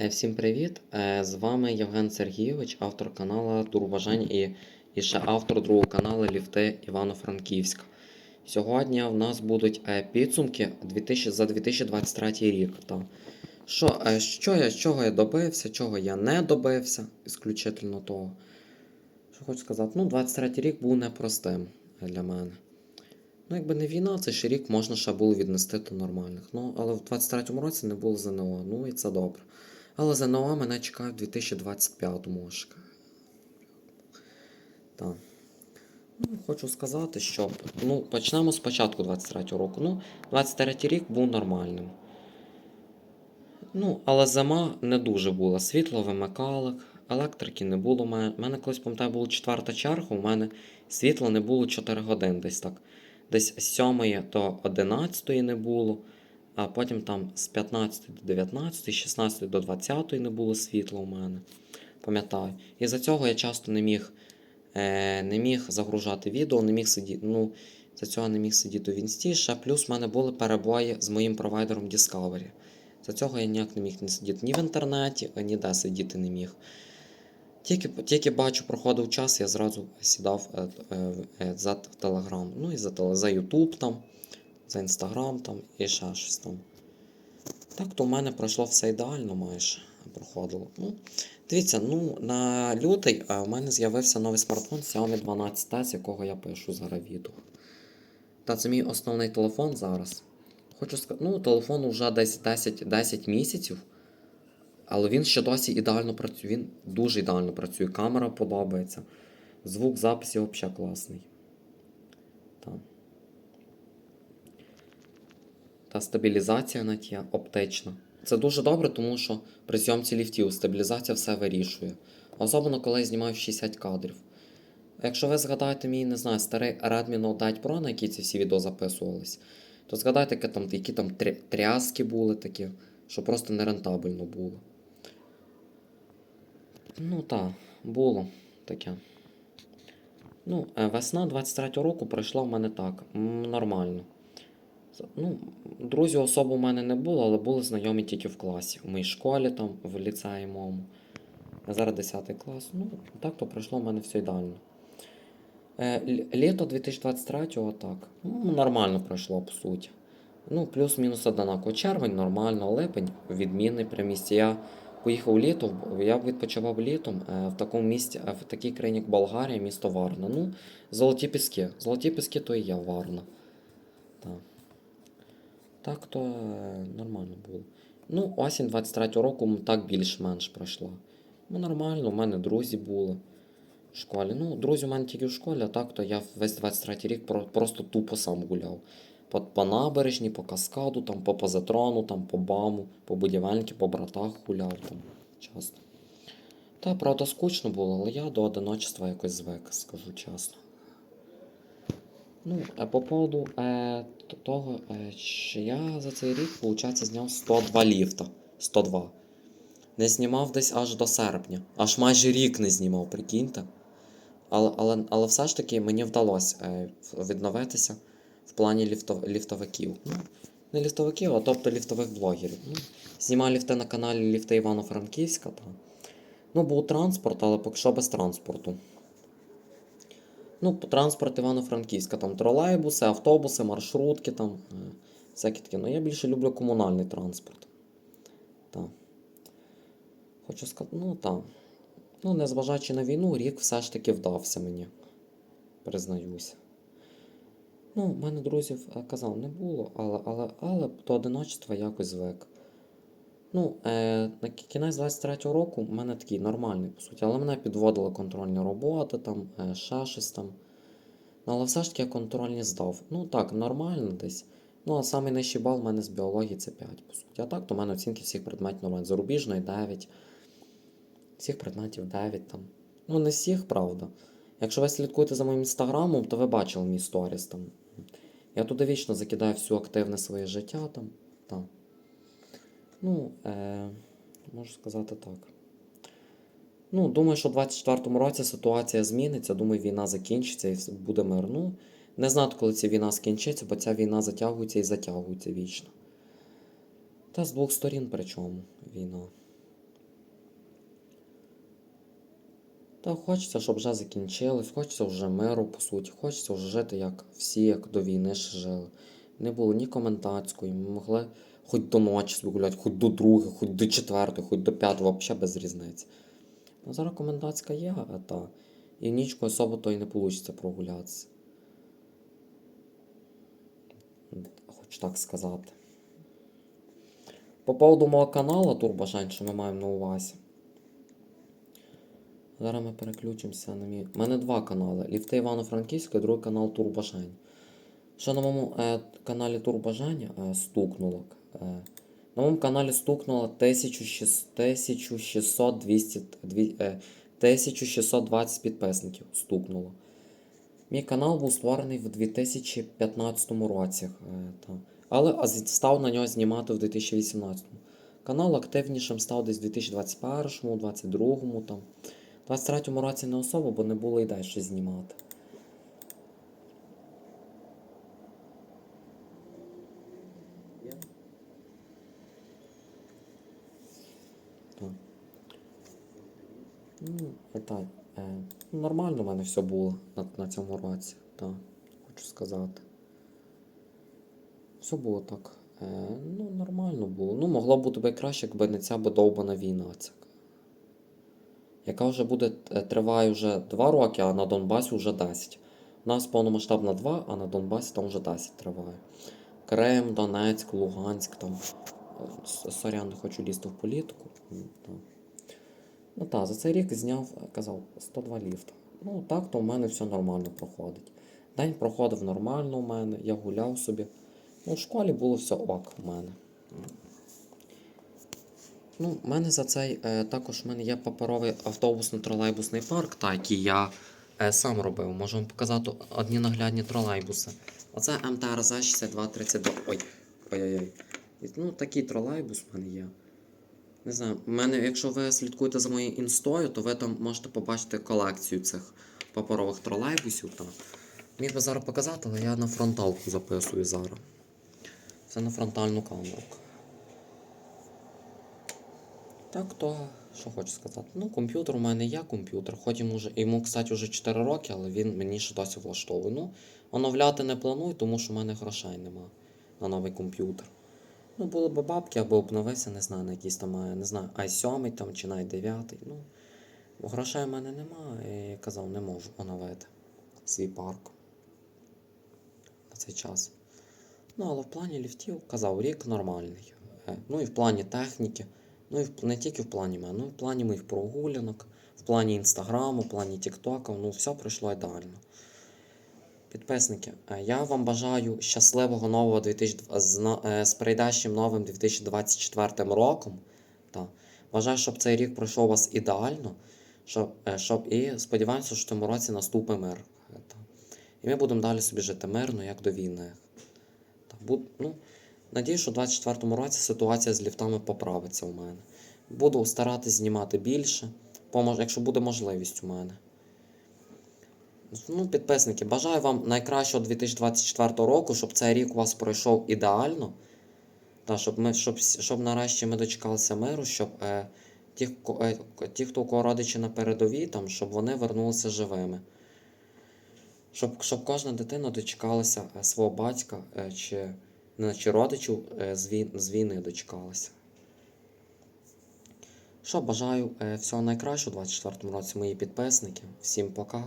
Е, Всім привіт! Е, З вами Євген Сергійович, автор каналу Турбажань і, і ще автор другого каналу Ліфти Івано-Франківська. Сьогодні в нас будуть е, підсумки 2000, за 2023 рік. Та. Що, що я, чого я добився, чого я не добився, ісключительно того. Що хочу сказати, ну, 23 рік був непростим для мене. Ну, якби не війна, цей ще рік можна ще було віднести до нормальних. Ну, але в 23-му році не було ЗНО, ну і це добре. Але ЗНО мене чекає в 2025-му аж. Так. Ну, хочу сказати, що ну, почнемо з початку 23-го року. Ну, 23-й рік був нормальним. Ну, але зима не дуже була. Світло вимикали, електрики не було. У мене, колись, пам'ятаю, була четверта черга, у мене світла не було 4 години десь так. Десь з 7 до 11 не було, а потім там з 15 до 19, з 16 до 20 не було світла у мене. Пам'ятаю. І за цього я часто не міг, е, не міг загружати відео, не міг сидіти. Ну, за цього не міг сидіти в інсті. Ще плюс в мене були перебої з моїм провайдером Discovery. За цього я ніяк не міг не сидіти ні в інтернеті, ніде сидіти не міг. Тільки, тільки бачу, проходив час, я зразу сідав е, е, е, за Телеграм. Ну і за, за Ютуб там, за Інстаграм там і ще щось там. Так, то в мене пройшло все ідеально майже проходило. Ну, дивіться, ну на лютий е, у мене з'явився новий смартфон Xiaomi 12T, з якого я пишу зараз відео. Та це мій основний телефон зараз. Хочу сказати, ну, телефону вже десь 10, 10 місяців. Але він ще досі ідеально працює. Він дуже ідеально працює. Камера подобається. Звук записі взагалі класний. Та. Та стабілізація є оптична. Це дуже добре, тому що при зйомці ліфтів стабілізація все вирішує. Особливо, коли я знімаю 60 кадрів. Якщо ви згадаєте мій, не знаю, старий Redmi Note 9 Pro, на який ці всі відео записувались, то згадайте, які там, які там тряски були такі, що просто нерентабельно було. Ну так, було таке. Ну, е, весна 23-го року пройшла в мене так. Нормально. З- Ну, друзів особо в мене не було, але були знайомі тільки в класі. В моїй школі, там, в ліцеї моєму. Зараз 10 клас. Ну, так то пройшло в мене все ідеально. Е, літо 2023-го так. Ну, нормально пройшло, по суті. Ну, плюс-мінус однаково. Червень нормально, липень відмінний при місті. Я поїхав літом, я відпочивав літом е, в такому місті, е, в такій країні, як Болгарія, місто Варна. Ну, золоті піски. Золоті піски то і є Варна. Так. Так то е, нормально було. Ну, осінь 23-го року так більш-менш пройшла. Ну, нормально, у мене друзі були в школі. Ну, друзі у мене тільки в школі, а так то я весь 23-й рік просто тупо сам гуляв. По, по набережні, по каскаду, там, по позитрону, там, по баму, по будівельники, по братах гуляв там часто. Та, правда, скучно було, але я до одиночества якось звик, скажу чесно. Ну, а по поводу е, т- того, е, що я за цей рік, виходить, зняв 102 ліфта. 102. Не знімав десь аж до серпня. Аж майже рік не знімав, прикиньте. Але, але, але все ж таки мені вдалося е, відновитися в плані ліфтов, ліфтовиків. Ну, не ліфтовиків, а тобто ліфтових блогерів. Ну, знімаю ліфти на каналі Ліфти Івано-Франківська. Ну, був транспорт, але поки що без транспорту. Ну, по- транспорт Івано-Франківська, там тролейбуси, автобуси, маршрутки, там е, всякі такі. Ну, я більше люблю комунальний транспорт. Так. Хочу сказати, ну так. Ну, незважаючи на війну, рік все ж таки вдався мені. Признаюся. Ну, в мене друзів е, казав, не було, але, але, але до одиночества якось звик. Ну, е, на кінець 23-го року в мене такий нормальний, по суті, але мене підводила контрольні роботи, там, е, ще щось там. Ну, але все ж таки я контрольні здав. Ну так, нормально десь. Ну, а самий нижчий бал в мене з біології це 5, по суті. А так, то в мене оцінки всіх предметів нормальні. Зарубіжної 9. Всіх предметів 9 там. Ну, не всіх, правда. Якщо ви слідкуєте за моїм інстаграмом, то ви бачили мій сторіс там. Я туди вічно закидаю всю активне своє життя там. Там. Ну, е, можу сказати так. Ну, Думаю, що в 2024 році ситуація зміниться. Думаю, війна закінчиться і буде мир. Ну, Не знати, коли ця війна скінчиться, бо ця війна затягується і затягується вічно. Та з двох сторін причому війна. Та хочеться, щоб вже закінчилось, хочеться вже миру, по суті, хочеться вже жити, як всі, як до війни ще жили. Не було ні коментацької, ми могли хоч до ночі собі хоч до другої, хоч до четвертої, хоч до п'ятої, взагалі без різниці. А зараз комендантська є, а та. І нічку особо то й не вийде прогулятися. Хоч так сказати. По поводу мого каналу Турбожень, що ми маємо на увазі. Зараз ми переключимося на мій. У мене два канали. Ліфти Івано-Франківська і другий канал Турбожень. Що на моєму е, каналі Турбожень е, стукнуло. Е, на моєму каналі стукнуло 1600, 1600 200, е, 1620 підписників. Стукнуло. Мій канал був створений в 2015 році. Е, та. Але став на нього знімати в 2018. Канал активнішим став десь в 2021, 2022 там. У 23-му році не особо, бо не було ідей щось знімати. Так. Ну, е, е, ну, нормально в мене все було на, на цьому році, так, хочу сказати. Все було так. Е, ну, нормально було. Ну, могло бути би краще, якби не ця довбана війна. Ця. Яка вже буде е, триває вже 2 роки, а на Донбасі вже 10. У нас повномасштабна 2, а на Донбасі там вже 10 триває. Крим, Донецьк, Луганськ там. Сорян, хочу лізти в політику. Ну так, за цей рік зняв, казав, 102 ліфта. Ну так, то в мене все нормально проходить. День проходив нормально у мене, я гуляв собі. Ну, в школі було все ок у мене. Ну, в мене за цей е, також в мене є паперовий автобусно-тролейбусний парк, та, який я е, сам робив. Можу вам показати одні наглядні тролейбуси. Оце МТРЗ 6232. Ой. Ой-ой-ой. Ну, такий тролейбус в мене є. Не знаю, в мене, якщо ви слідкуєте за моєю інстою, то ви там можете побачити колекцію цих паперових тролейбусів. Та. Міг би зараз показати, але я на фронталку записую зараз. Це на фронтальну камеру. Так, то що хочу сказати. Ну, комп'ютер у мене є комп'ютер. Хоч йому, вже, йому, кстати, вже 4 роки, але він мені ще досі влаштовує. Ну, оновляти не планую, тому що в мене грошей нема на новий комп'ютер. Ну, було б бабки, або обновився, не знаю, на якийсь там, е, не знаю, i7 там чи навіть 9. Ну, грошей в мене нема, і казав, не можу оновити свій парк на цей час. Ну, але в плані ліфтів, казав, рік нормальний. Е, Ну і в плані техніки. Ну і в, не тільки в плані мене, ну і в плані моїх прогулянок, в плані інстаграму, в плані Тіктока, ну все пройшло ідеально. Підписники, е, я вам бажаю щасливого нового 2000, з, е, з прийдешнім новим 2024 роком. Та. Бажаю, щоб цей рік пройшов у вас ідеально. Щоб, е, щоб, і сподіваємося, що в цьому році наступить мир. Та. І ми будемо далі собі жити мирно, як до війни. Та, буд, ну, Надію, що в 24-му році ситуація з ліфтами поправиться у мене. Буду старатись знімати більше, якщо буде можливість у мене. Ну, підписники, бажаю вам найкращого 2024 року, щоб цей рік у вас пройшов ідеально. Та, щоб, ми, щоб, щоб нарешті ми дочекалися миру, щоб е, ті, е, ті, хто у кого родичі на передовій, там, щоб вони вернулися живими. Щоб, щоб кожна дитина дочекалася е, свого батька е, чи, не, чи родичів е, з, вій, з війни дочекалася. Що бажаю е, всього найкращого у 24 році, мої підписники. Всім пока.